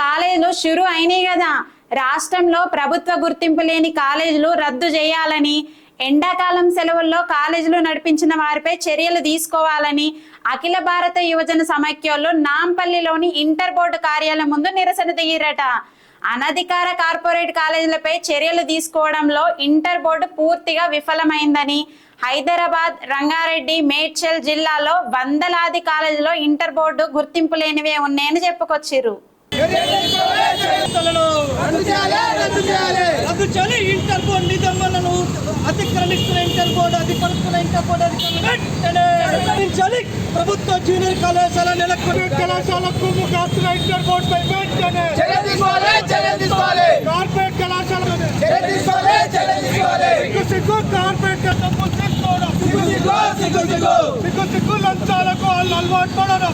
కాలేజీలు షురు అయినాయి కదా. రాష్ట్రంలో ప్రభుత్వ గుర్తింపు లేని కాలేజీలు రద్దు చేయాలని ఎండాకాలం సెలవుల్లో కాలేజీలు నడిపించిన వారిపై చర్యలు తీసుకోవాలని అఖిల భారత యువజన సమైక్యంలో నాంపల్లిలోని ఇంటర్ బోర్డు కార్యాలయం ముందు నిరసన దిగిరట అనధికార కార్పొరేట్ కాలేజీలపై చర్యలు తీసుకోవడంలో ఇంటర్ బోర్డు పూర్తిగా విఫలమైందని హైదరాబాద్ రంగారెడ్డి మేడ్చల్ జిల్లాలో వందలాది కాలేజీలో ఇంటర్ బోర్డు గుర్తింపు లేనివే ఉన్నాయని చెప్పుకొచ్చిర్రు. రద్దు చేయాలి రద్దు చేయాలి రద్దు చేయాలి ఇంటర్ బోర్డు నిబంధనలను అతిక్రమిస్తున్న ఇంటర్ బోర్డు అధిపరుస్తున్న ఇంటర్ బోర్డు అధికారులు వెంటనే రద్దించాలి. ప్రభుత్వ జూనియర్ కళాశాల నెలకొల్పి కళాశాలకు కాస్తున్న ఇంటర్ బోర్డు పై వెంటనే కార్పొరేట్ కళాశాల సిగ్గు సిగ్గు కార్పొరేట్ సిగ్గు సిగ్గు లంచాలకు వాళ్ళు అలవాటు పడడం.